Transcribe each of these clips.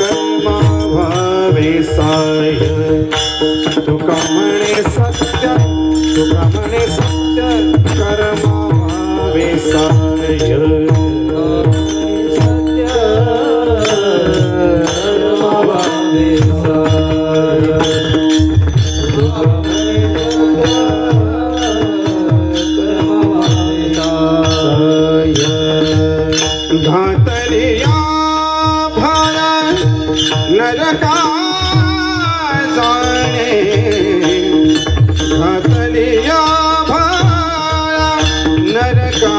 कर्मा भावे साय तुका म्हणे सत्य तुका म्हणे सत्य कर्मा भावे साय. नरका जाणे घातलिया भाला नरका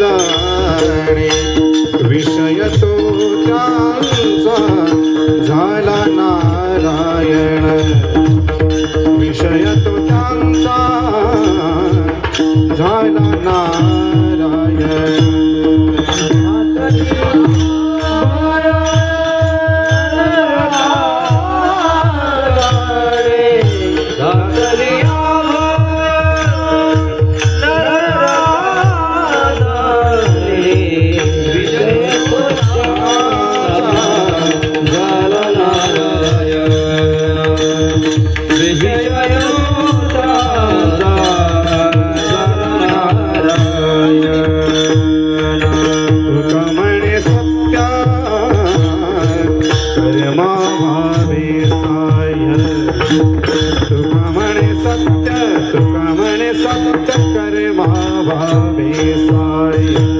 जाणे. विषय तो त्यांचा झाला नारायण. विषय तो त्यांचा झाला नारायण. सत्य कर्मा भावे साय सत्य तुकमणे सत्य साय